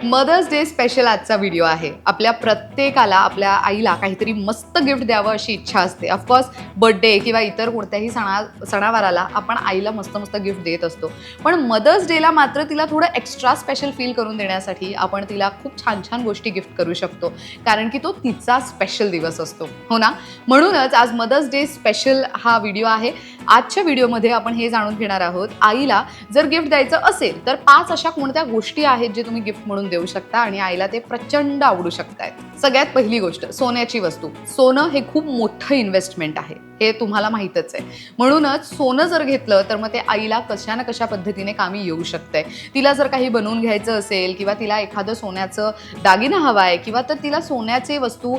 Mother's day special आजचा video आहे. आपल्या प्रत्येकाला आपल्या आईला काहीतरी मस्त गिफ्ट द्यावं अशी इच्छा असते. ऑफकोर्स बर्थडे किंवा इतर कोणत्याही सणा सणावाराला आपण आईला मस्त मस्त गिफ्ट देत असतो. पण मदर्स डेला मात्र तिला थोडं एक्स्ट्रा स्पेशल फील करून देण्यासाठी आपण तिला खूप छान छान गोष्टी गिफ्ट करू शकतो. कारण की तो तिचा स्पेशल दिवस असतो. हो ना? म्हणूनच आज मदर्स डे स्पेशल हा व्हिडिओ आहे. आजच्या व्हिडिओमध्ये आपण हे जाणून घेणार आहोत आईला जर गिफ्ट द्यायचं असेल तर पाच अशा कोणत्या गोष्टी आहेत जे तुम्ही गिफ्ट म्हणून देऊ शकता आणि आईला ते प्रचंड आवडू शकतायत? सगळ्यात पहिली गोष्ट सोन्याची वस्तू. सोनं हे खूप मोठं इन्व्हेस्टमेंट आहे. हे तुम्हाला माहीतच आहे. म्हणूनच सोनं जर घेतलं तर मग ते आईला कशा ना कशा पद्धतीने कामी येऊ शकतंय. तिला जर काही बनवून घ्यायचं असेल किंवा तिला एखादं सोन्याचं दागिनं हवं आहे किंवा तर तिला सोन्याचे वस्तू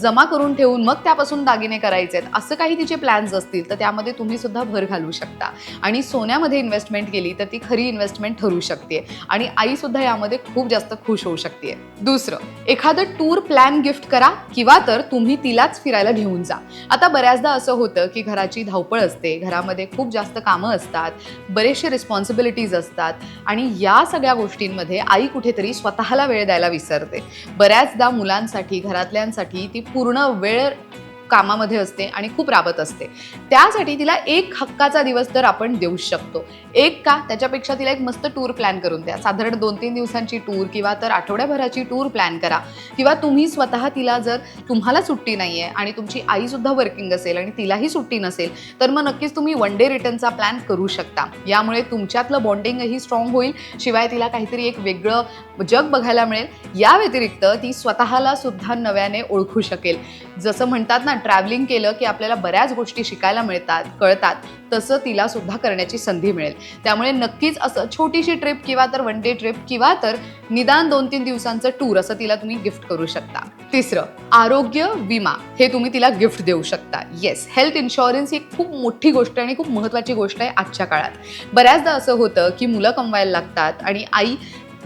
जमा करून ठेवून मग त्यापासून दागिने करायचे आहेत असं काही तिचे प्लॅन्स असतील तर त्यामध्ये तुम्ही सुद्धा भर घालू शकता. आणि सोन्यामध्ये इन्व्हेस्टमेंट केली तर ती खरी इन्व्हेस्टमेंट ठरू शकते. आणि आई सुद्धा यामध्ये खूप जास्त खुश होऊ शकते. दुसरं एखादं टूर प्लॅन गिफ्ट करा किंवा तर तुम्ही तिलाच फिरायला घेऊन जा. आता बऱ्याचदा असं होतं की घराची धावपळ असते घरामध्ये खूप जास्त कामं असतात बरेचसे रिस्पॉन्सिबिलिटीज असतात आणि या सगळ्या गोष्टींमध्ये आई कुठेतरी स्वतःला वेळ द्यायला विसरते. बऱ्याचदा मुलांसाठी घरातल्यांसाठी ती पूर्ण वेळ कामामध्ये असते आणि खूप राबत असते. त्यासाठी तिला एक हक्काचा दिवस तर आपण देऊ शकतो. एक का? त्याच्यापेक्षा तिला एक मस्त टूर प्लॅन करून द्या. साधारण दोन तीन दिवसांची टूर किंवा तर आठवड्याभराची टूर प्लॅन करा. किंवा तुम्ही स्वतः तिला जर तुम्हाला सुट्टी नाही आहे आणि तुमची आईसुद्धा वर्किंग असेल आणि तिलाही सुट्टी नसेल तर मग नक्कीच तुम्ही वन डे रिटर्नचा प्लॅन करू शकता. यामुळे तुमच्यातलं बॉन्डिंगही स्ट्रॉंग होईल. शिवाय तिला काहीतरी एक वेगळं जग बघायला मिळेल. या व्यतिरिक्त ती स्वतःला सुद्धा नव्याने ओळखू शकेल. जसं म्हणतात ना ट्रॅव्हलिंग केलं की आपल्याला बऱ्याच गोष्टी शिकायला मिळतात कळतात. तसं तिला सुद्धा करण्याची संधी मिळेल. त्यामुळे नक्कीच असं छोटीशी ट्रिप किंवा तर वन डे ट्रिप किंवा तर निदान दोन तीन दिवसांचं टूर असं तिला तुम्ही गिफ्ट करू शकता. तिसरं आरोग्य विमा. हे तुम्ही तिला गिफ्ट देऊ शकता. येस हेल्थ इन्शुरन्स ही खूप मोठी गोष्ट आणि खूप महत्त्वाची गोष्ट आहे आजच्या काळात. बऱ्याचदा असं होतं की मुलं कमवायला लागतात आणि आई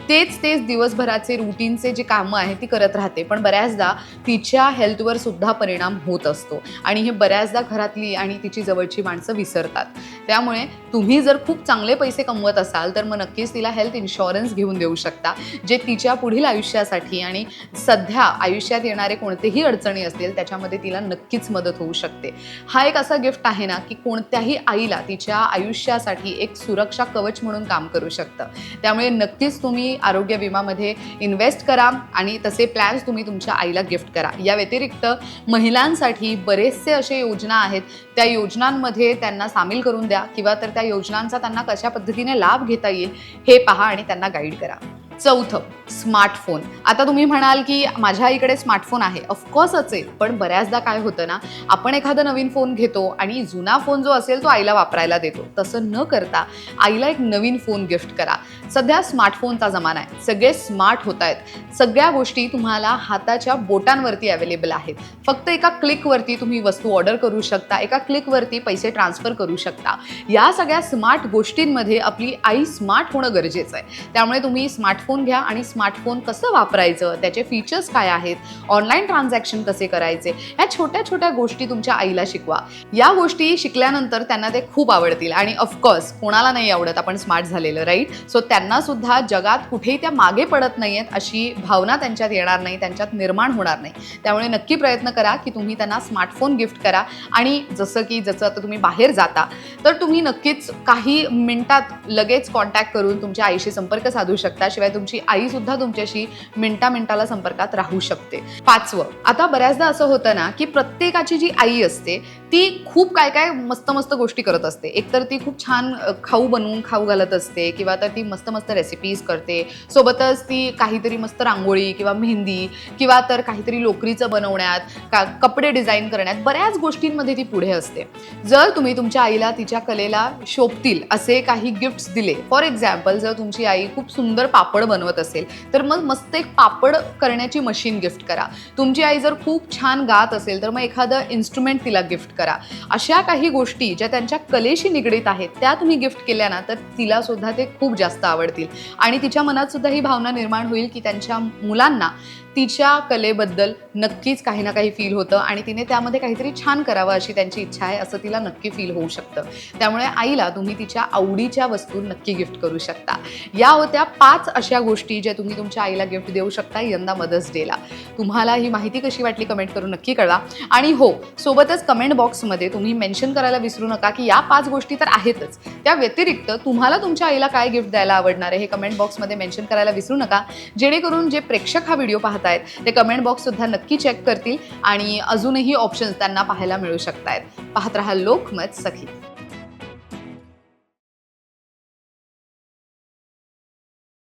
तेच तेच दिवसभराचे रुटीनचे जे कामं आहेत ती करत राहते. पण बऱ्याचदा तिच्या हेल्थवर सुद्धा परिणाम होत असतो. आणि हे बऱ्याचदा घरातली आणि तिची जवळची माणसं विसरतात. त्यामुळे तुम्ही जर खूप चांगले पैसे कमवत असाल तर मग नक्कीच तिला हेल्थ इन्शुरन्स घेऊन देऊ शकता जे तिच्या पुढील आयुष्यासाठी आणि सध्या आयुष्यात येणारे कोणतेही अडचणी असतील त्याच्यामध्ये तिला नक्कीच मदत होऊ शकते. हा एक असा गिफ्ट आहे ना की कोणत्याही आईला तिच्या आयुष्यासाठी एक सुरक्षा कवच म्हणून काम करू शकतं. त्यामुळे नक्कीच तुम्ही आरोग्य विमामध्ये इन्व्हेस्ट करा आणि तसे प्लॅन्स तुम्ही तुमच्या आईला गिफ्ट करा. या व्यतिरिक्त महिलांसाठी बरेचसे असे योजना आहेत. त्या योजनांमध्ये त्यांना सामील करून द्या किंवा तर त्या योजनांचा त्यांना कशा पद्धतीने लाभ घेता येईल हे पहा आणि त्यांना गाईड करा. चौथं स्मार्टफोन. आता तुम्ही म्हणाल की माझ्या आईकडे स्मार्टफोन आहे. ऑफकोर्स असेल पण बऱ्याचदा काय होतं ना आपण एखादा नवीन फोन घेतो आणि जुना फोन जो असेल तो आईला वापरायला देतो. तसं न करता आईला एक नवीन फोन गिफ्ट करा. सध्या स्मार्टफोनचा जमाना आहे. सगळे स्मार्ट होत आहेत. सगळ्या गोष्टी तुम्हाला हाताच्या बोटांवरती अवेलेबल आहेत. फक्त एका क्लिकवरती तुम्ही वस्तू ऑर्डर करू शकता एका क्लिकवरती पैसे ट्रान्सफर करू शकता. या सगळ्या स्मार्ट गोष्टींमध्ये आपली आई स्मार्ट होणं गरजेचं आहे. त्यामुळे तुम्ही स्मार्ट स्मार्टफोन घ्या आणि स्मार्टफोन कसं वापरायचं? त्याचे फीचर्स काय आहेत? ऑनलाईन ट्रान्झॅक्शन कसे करायचे? ह्या छोट्या छोट्या गोष्टी तुमच्या आईला शिकवा. या गोष्टी शिकल्यानंतर त्यांना ते खूप आवडतील. आणि ऑफकोर्स कोणाला नाही आवडत आपण स्मार्ट झालेलं राईट सो त्यांना सुद्धा जगात कुठेही त्या मागे पडत नाही आहेत अशी भावना त्यांच्यात येणार नाही त्यांच्यात निर्माण होणार नाही. त्यामुळे नक्की प्रयत्न करा की तुम्ही त्यांना स्मार्टफोन गिफ्ट करा. आणि जसं की जसं आता तुम्ही बाहेर जाता तर तुम्ही नक्कीच काही मिनिटात लगेच कॉन्टॅक्ट करून तुमच्या आईशी संपर्क साधू शकता. शिवाय तुमची आई सुद्धा तुमच्याशी मिनटा मिनटाला संपर्कात राहू शकते. पाचवं आता बऱ्याचदा असं होतं ना की प्रत्येकाची जी आई असते ती खूप काय काय मस्त मस्त गोष्टी करत असते. एकतर ती खूप छान खाऊ बनवून खाऊ घालत असते किंवा तर ती मस्त मस्त रेसिपीज करते. सोबतच ती काहीतरी मस्त रांगोळी किंवा मेहंदी किंवा तर काहीतरी लोकरीचं बनवण्यात का कपडे डिझाईन करण्यात बऱ्याच गोष्टींमध्ये ती पुढे असते. जर तुम्ही तुमच्या आईला तिच्या कलेला शोभतील असे काही गिफ्ट्स दिले फॉर एक्झाम्पल जर तुमची आई खूप सुंदर पापड बनवत असेल तर मग मस्त एक पापड करण्याची मशीन गिफ्ट करा. तुमची आई जर खूप छान गात असेल तर मग एखादं इन्स्ट्रुमेंट तिला गिफ्ट करा. अशा काही गोष्टी ज्या त्यांच्या कलेशी निगडीत आहेत त्या तुम्ही गिफ्ट केल्या ना तर तिला सुद्धा ते खूप जास्त आवडतील. आणि तिच्या मनात सुद्धा ही भावना निर्माण होईल की त्यांच्या मुलांना तिच्या कलेबद्दल नक्कीच काही ना काही फील होतं आणि तिने त्यामध्ये काहीतरी छान करावं अशी त्यांची इच्छा आहे असं तिला नक्की फील होऊ शकतं. त्यामुळे आईला तुम्ही तिच्या आवडीच्या वस्तू नक्की गिफ्ट करू शकता. या होत्या पाच अशा गोष्टी ज्या तुम्ही तुमच्या आईला गिफ्ट देऊ शकता यंदा मदर्स डेला तुम्हाला ही माहिती कशी वाटली कमेंट करून नक्की कळवा. आणि हो सोबतच कमेंट बॉक्समध्ये तुम्ही मेन्शन करायला विसरू नका की या पाच गोष्टी तर आहेतच. त्या व्यतिरिक्त तुम्हाला तुमच्या आईला काय गिफ्ट द्यायला आवडणार आहे हे कमेंट बॉक्समध्ये मेन्शन करायला विसरू नका. जेणेकरून जे प्रेक्षक हा व्हिडिओ पाहतात आहेत ते कमेंट बॉक्ससुद्धा नक्की चेक करतील आणि अजूनही ऑप्शन्स त्यांना पाहायला मिळू शकतायत. पाहत राहा लोकमत सखी.